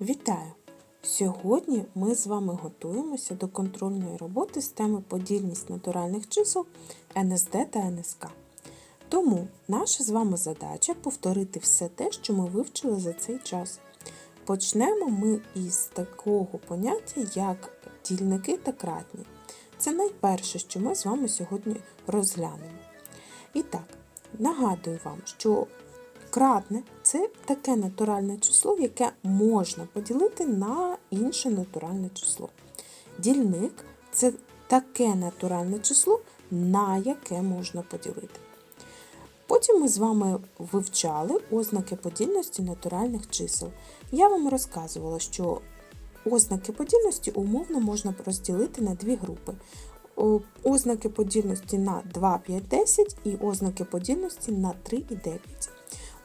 Вітаю! Сьогодні ми з вами готуємося до контрольної роботи з теми подільність натуральних чисел НСД та НСК. Тому наша з вами задача повторити все те, що ми вивчили за цей час. Почнемо ми із такого поняття, як дільники та кратні. Це найперше, що ми з вами сьогодні розглянемо. І так, нагадую вам, що кратне це таке натуральне число, яке можна поділити на інше натуральне число. Дільник це таке натуральне число, на яке можна поділити. Потім ми з вами вивчали ознаки подільності натуральних чисел. Я вам розказувала, що ознаки подільності умовно можна розділити на дві групи. Ознаки подільності на 2, 5, 10 і ознаки подільності на 3 і 9.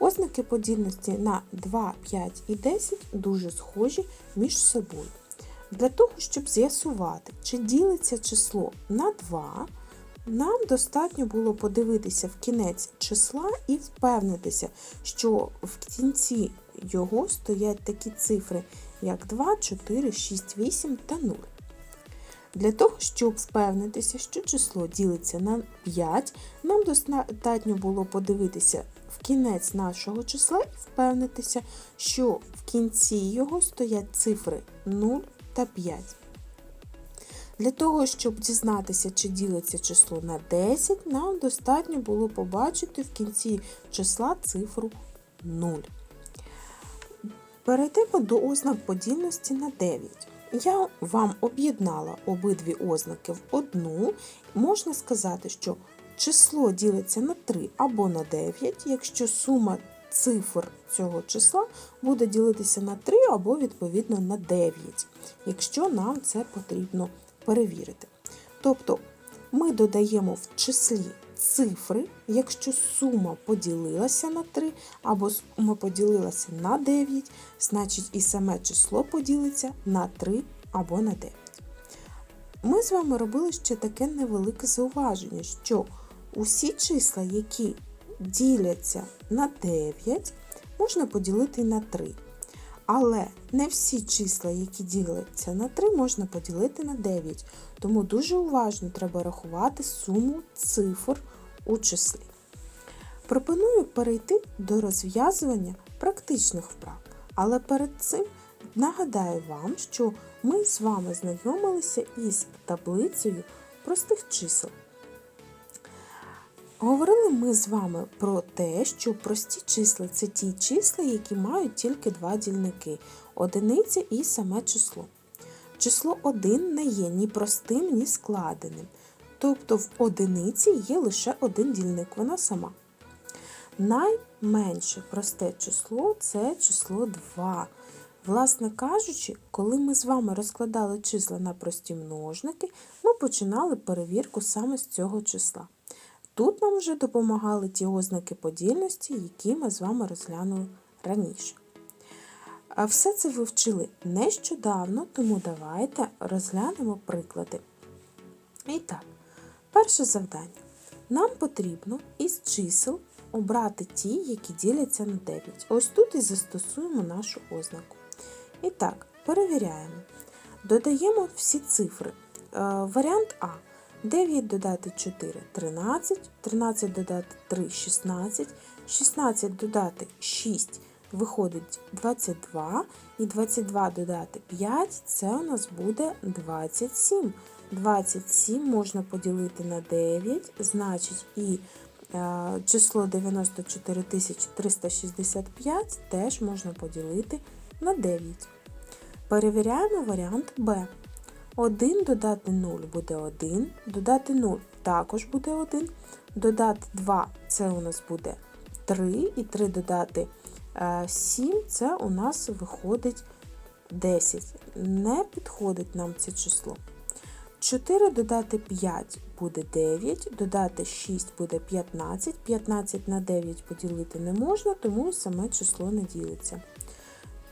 Ознаки подільності на 2, 5 і 10 дуже схожі між собою. Для того, щоб з'ясувати, чи ділиться число на 2, нам достатньо було подивитися в кінець числа і впевнитися, що в кінці його стоять такі цифри, як 2, 4, 6, 8 та 0. Для того, щоб впевнитися, що число ділиться на 5, нам достатньо було подивитися в кінець нашого числа і впевнитися, що в кінці його стоять цифри 0 та 5. Для того, щоб дізнатися, чи ділиться число на 10, нам достатньо було побачити в кінці числа цифру 0. Перейдемо до ознак подільності на 9. Я вам об'єднала обидві ознаки в одну. Можна сказати, що число ділиться на 3 або на 9, якщо сума цифр цього числа буде ділитися на 3 або відповідно на 9, якщо нам це потрібно перевірити. Тобто ми додаємо в числі цифри, якщо сума поділилася на 3, або сума поділилася на 9, значить і саме число поділиться на 3 або на 9. Ми з вами робили ще таке невелике зауваження, що усі числа, які діляться на 9, можна поділити на 3. Але не всі числа, які діляться на 3, можна поділити на 9. Тому дуже уважно треба рахувати суму цифр у числі. Пропоную перейти до розв'язування практичних вправ. Але перед цим нагадаю вам, що ми з вами знайомилися із таблицею простих чисел. Говорили ми з вами про те, що прості числа це ті числа, які мають тільки два дільники одиниця і саме число. Число 1 не є ні простим, ні складеним. Тобто в одиниці є лише один дільник, вона сама. Найменше просте число це число 2. Власне кажучи, коли ми з вами розкладали числа на прості множники, ми починали перевірку саме з цього числа. Тут нам вже допомагали ті ознаки подільності, які ми з вами розглянули раніше. Все це ви вчили нещодавно, тому давайте розглянемо приклади. І так, перше завдання. Нам потрібно із чисел обрати ті, які діляться на 9. Ось тут і застосуємо нашу ознаку. І так, перевіряємо. Додаємо всі цифри. Е, варіант А. 9 додати 4 13, 13 додати 3 16, 16 додати 6 виходить 22, і 22 додати 5 це у нас буде 27. 27 можна поділити на 9, значить і е, число 94 365 теж можна поділити на 9. Перевіряємо варіант Б. 1 додати 0 буде 1, додати 0 також буде 1, додати 2 це у нас буде 3, і 3 додати 7 це у нас виходить 10. Не підходить нам це число. 4 додати 5 буде 9, додати 6 буде 15, 15 на 9 поділити не можна, тому саме число не ділиться.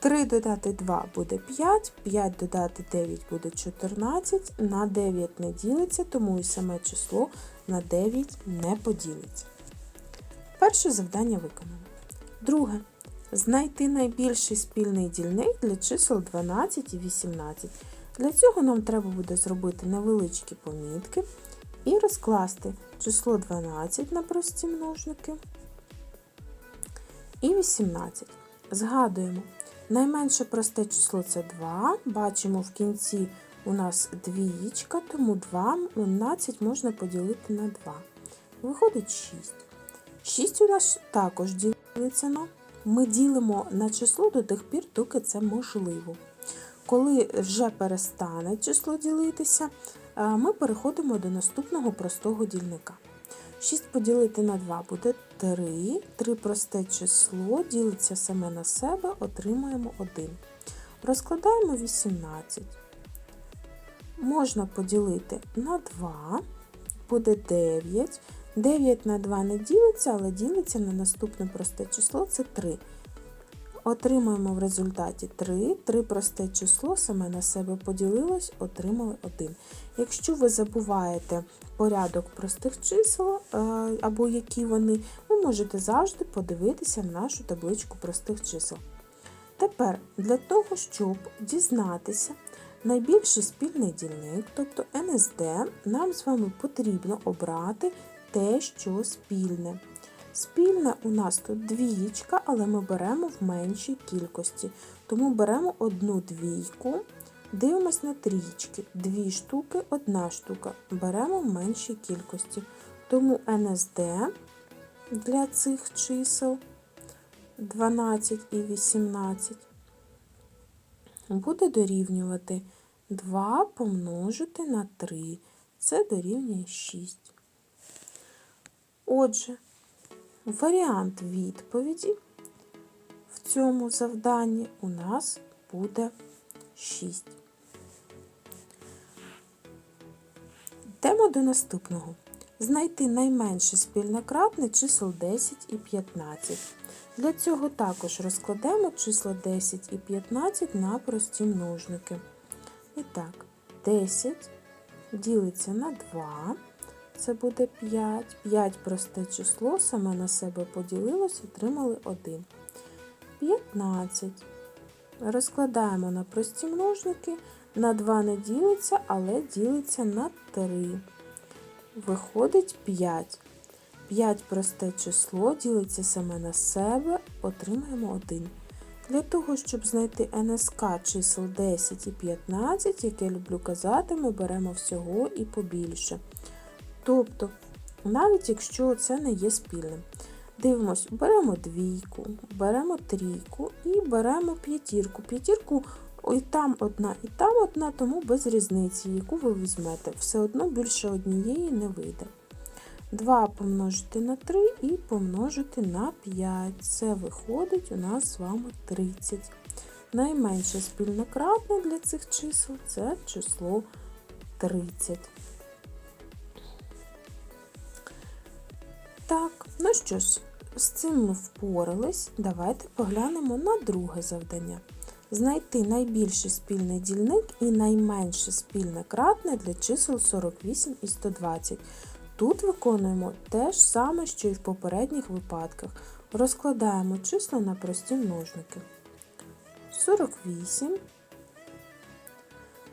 3 додати 2 буде 5, 5 додати 9 буде 14, на 9 не ділиться, тому і саме число на 9 не поділиться. Перше завдання виконано. Друге. Знайти найбільший спільний дільник для чисел 12 і 18. Для цього нам треба буде зробити невеличкі помітки і розкласти число 12 на прості множники і 18. Згадуємо, найменше просте число це 2. Бачимо в кінці у нас двієчка, тому 12 можна поділити на 2. Виходить 6. 6 у нас також ділиться на. Ми ділимо на число до тих пір, доки це можливо. Коли вже перестане число ділитися, ми переходимо до наступного простого дільника. 6 поділити на 2 буде 3. 3 просте число ділиться саме на себе, отримаємо 1. Розкладаємо 18. Можна поділити на 2, буде 9. 9 на 2 не ділиться, але ділиться на наступне просте число це 3. Отримаємо в результаті 3. 3 просте число саме на себе поділилось, отримали 1. Якщо ви забуваєте порядок простих чисел е, або які вони, ви можете завжди подивитися на нашу табличку простих чисел. Тепер для того, щоб дізнатися найбільший спільний дільник, тобто НСД, нам з вами потрібно обрати те, що спільне. Спільне у нас тут двієчка, але ми беремо в меншій кількості. Тому беремо одну двійку, дивимось на трієчки. Дві штуки, одна штука. Беремо в меншій кількості. Тому НСД для цих чисел 12 і 18 буде дорівнювати 2 помножити на 3. Це дорівнює 6. Отже, варіант відповіді в цьому завданні у нас буде 6. Йдемо до наступного. Знайти найменше спільне кратне чисел 10 і 15. Для цього також розкладемо числа 10 і 15 на прості множники. І так, 10 ділиться на 2 це буде 5. 5 просте число, саме на себе поділилось, отримали 1. 15. Розкладаємо на прості множники. На 2 не ділиться, але ділиться на 3. Виходить 5. 5 просте число ділиться саме на себе, отримаємо 1. Для того, щоб знайти НСК чисел 10 і 15, як я люблю казати, ми беремо всього і побільше. Тобто, навіть якщо це не є спільним. Дивимось, беремо двійку, беремо трійку і беремо п'ятірку. П'ятірку і там одна, і там одна, тому без різниці, яку ви візьмете. Все одно більше однієї не вийде. 2 помножити на 3 і помножити на 5. Це виходить у нас з вами 30. Найменше спільне кратне для цих чисел це число 30. Так, ну що ж, з цим ми впорались. Давайте поглянемо на друге завдання. Знайти найбільший спільний дільник і найменше спільне кратне для чисел 48 і 120. Тут виконуємо те ж саме, що і в попередніх випадках. Розкладаємо числа на прості множники. 48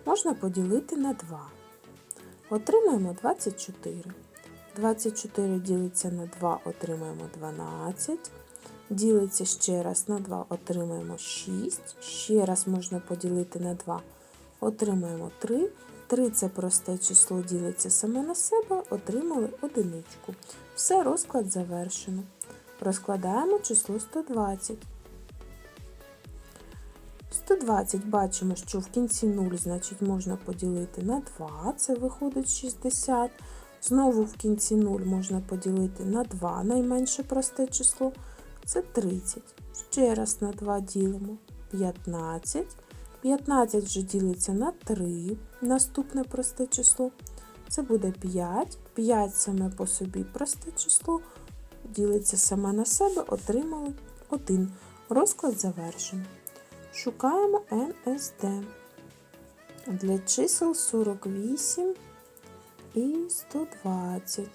можна поділити на 2. Отримаємо 24. 24 ділиться на 2, отримаємо 12. Ділиться ще раз на 2, отримаємо 6. Ще раз можна поділити на 2, отримаємо 3. 3 це просте число ділиться саме на себе, отримали одиничку. Все, розклад завершено. Розкладаємо число 120. 120 бачимо, що в кінці 0, значить, можна поділити на 2, це виходить 60. Знову в кінці 0 можна поділити на 2 найменше просте число це 30. Ще раз на 2 ділимо 15. 15 вже ділиться на 3, наступне просте число. Це буде 5. 5 саме по собі просте число. Ділиться саме на себе, отримали 1. Розклад завершено. Шукаємо НСД. Для чисел 48 і 120.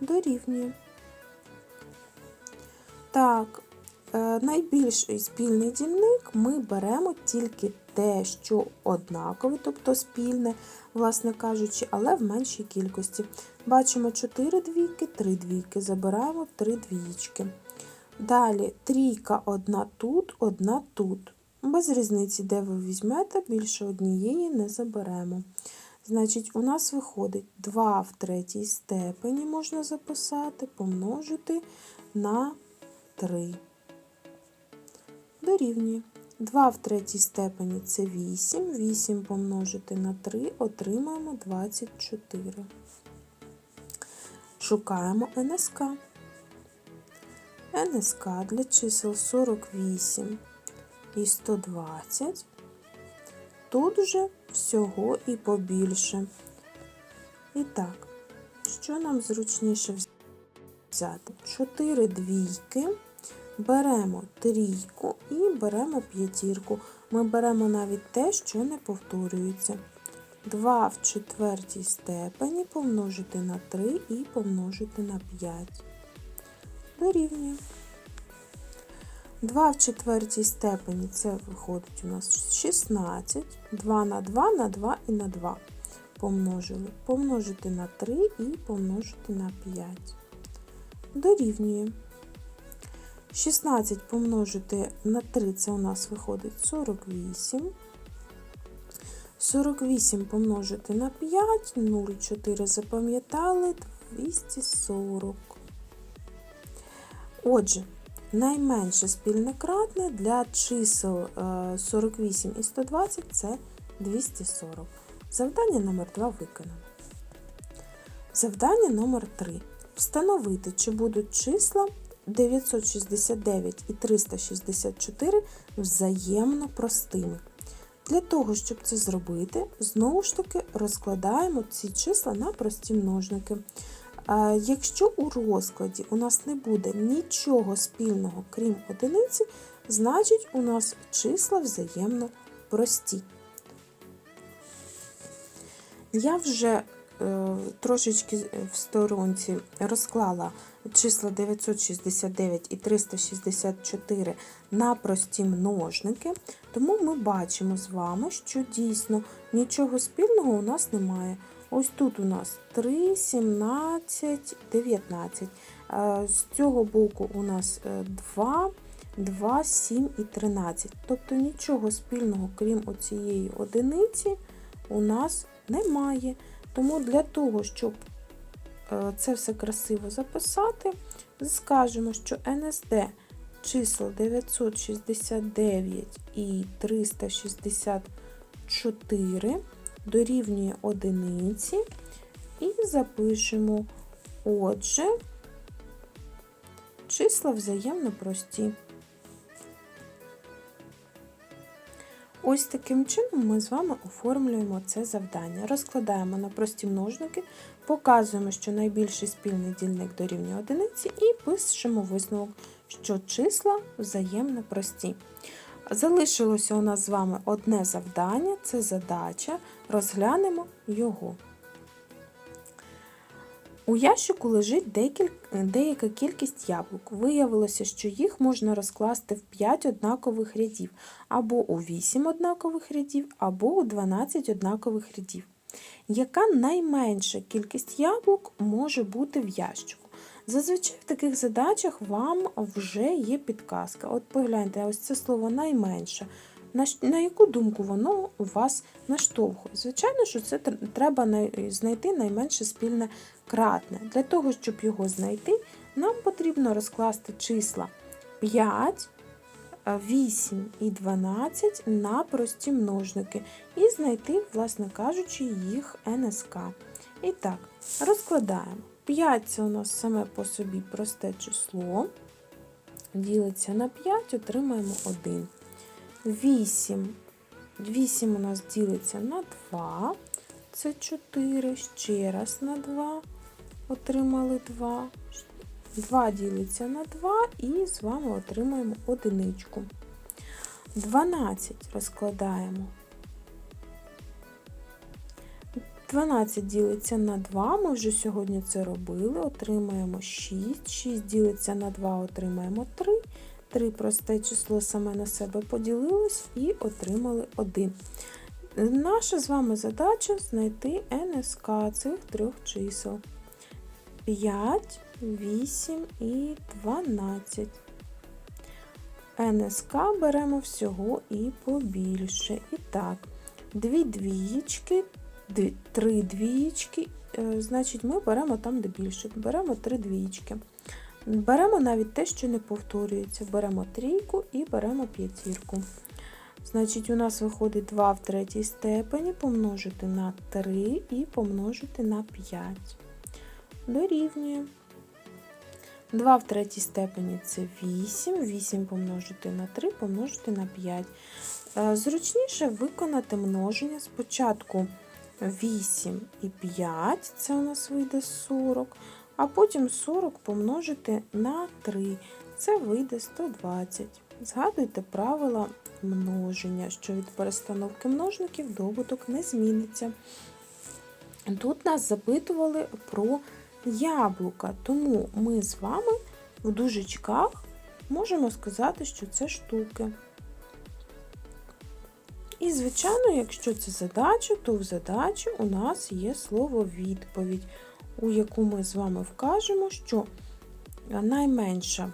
Дорівнює. Так, е, найбільший спільний дільник ми беремо тільки те, що однакове, тобто спільне, власне кажучи, але в меншій кількості. Бачимо 4 двійки, 3 двійки, забираємо 3 двієчки. Далі трійка одна тут, одна тут. Без різниці, де ви візьмете, більше однієї не заберемо. Значить, у нас виходить 2 в третій степені можна записати, помножити на 3. Дорівнює. 2 в третій степені це 8. 8 помножити на 3 отримаємо 24. Шукаємо НСК. НСК для чисел 48 і 120. Тут вже всього і побільше. І так, що нам зручніше взяти? 4 двійки, беремо трійку і беремо п'ятірку. Ми беремо навіть те, що не повторюється. 2 в четвертій степені помножити на 3 і помножити на 5. Дорівнює. 2 в четвертій степені це виходить у нас 16. 2 на 2 на 2 і на 2 помножили. Помножити на 3 і помножити на 5. Дорівнює. 16 помножити на 3 це у нас виходить 48. 48 помножити на 5, 0, 4 запам'ятали, 240. Отже, найменше спільне кратне для чисел е, 48 і 120 це 240. Завдання номер 2 виконано. Завдання номер 3. Встановити, чи будуть числа 969 і 364 взаємно простими. Для того, щоб це зробити, знову ж таки розкладаємо ці числа на прості множники. Якщо у розкладі у нас не буде нічого спільного, крім одиниці, значить у нас числа взаємно прості. Я вже е, трошечки в сторонці розклала числа 969 і 364 на прості множники, тому ми бачимо з вами, що дійсно нічого спільного у нас немає. Ось тут у нас 3, 17, 19. З цього боку у нас 2, 2, 7 і 13. Тобто нічого спільного, крім оцієї одиниці, у нас немає. Тому для того, щоб це все красиво записати, скажемо, що НСД чисел 969 і 364 дорівнює одиниці. І запишемо, отже, числа взаємно прості. Ось таким чином ми з вами оформлюємо це завдання. Розкладаємо на прості множники, показуємо, що найбільший спільний дільник дорівнює одиниці, і пишемо висновок, що числа взаємно прості. Залишилося у нас з вами одне завдання це задача. Розглянемо його. У ящику лежить деяка кількість яблук. Виявилося, що їх можна розкласти в 5 однакових рядів, або у 8 однакових рядів, або у 12 однакових рядів. Яка найменша кількість яблук може бути в ящику? Зазвичай в таких задачах вам вже є підказка. От погляньте, ось це слово найменше. На, яку думку воно у вас наштовхує? Звичайно, що це треба знайти найменше спільне кратне. Для того, щоб його знайти, нам потрібно розкласти числа 5, 8 і 12 на прості множники і знайти, власне кажучи, їх НСК. І так, розкладаємо. 5 це у нас саме по собі просте число. Ділиться на 5, отримаємо 1. 8. 8 у нас ділиться на 2. Це 4. Ще раз на 2. Отримали 2. 2 ділиться на 2 і з вами отримаємо одиничку. 12 розкладаємо. 12 ділиться на 2, ми вже сьогодні це робили, отримаємо 6. 6 ділиться на 2, отримаємо 3. 3 просте число саме на себе поділилось і отримали 1. Наша з вами задача знайти НСК цих трьох чисел. 5, 8 і 12. НСК беремо всього і побільше. І так, дві двієчки, три двієчки, е, значить ми беремо там, де більше. Беремо три двієчки. Беремо навіть те, що не повторюється. Беремо трійку і беремо п'ятірку. Значить, у нас виходить 2 в третій степені помножити на 3 і помножити на 5. Дорівнює. 2 в третій степені це 8. 8 помножити на 3 помножити на 5. Е, Зручніше виконати множення спочатку 8 і 5, це у нас вийде 40, а потім 40 помножити на 3, це вийде 120. Згадуйте правила множення, що від перестановки множників добуток не зміниться. Тут нас запитували про яблука, тому ми з вами в дужечках можемо сказати, що це штуки. І, звичайно, якщо це задача, то в задачі у нас є слово відповідь, у яку ми з вами вкажемо, що найменша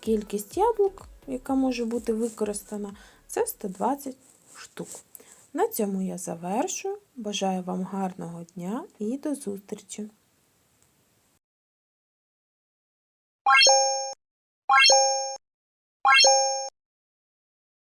кількість яблук, яка може бути використана, це 120 штук. На цьому я завершую. Бажаю вам гарного дня і до зустрічі!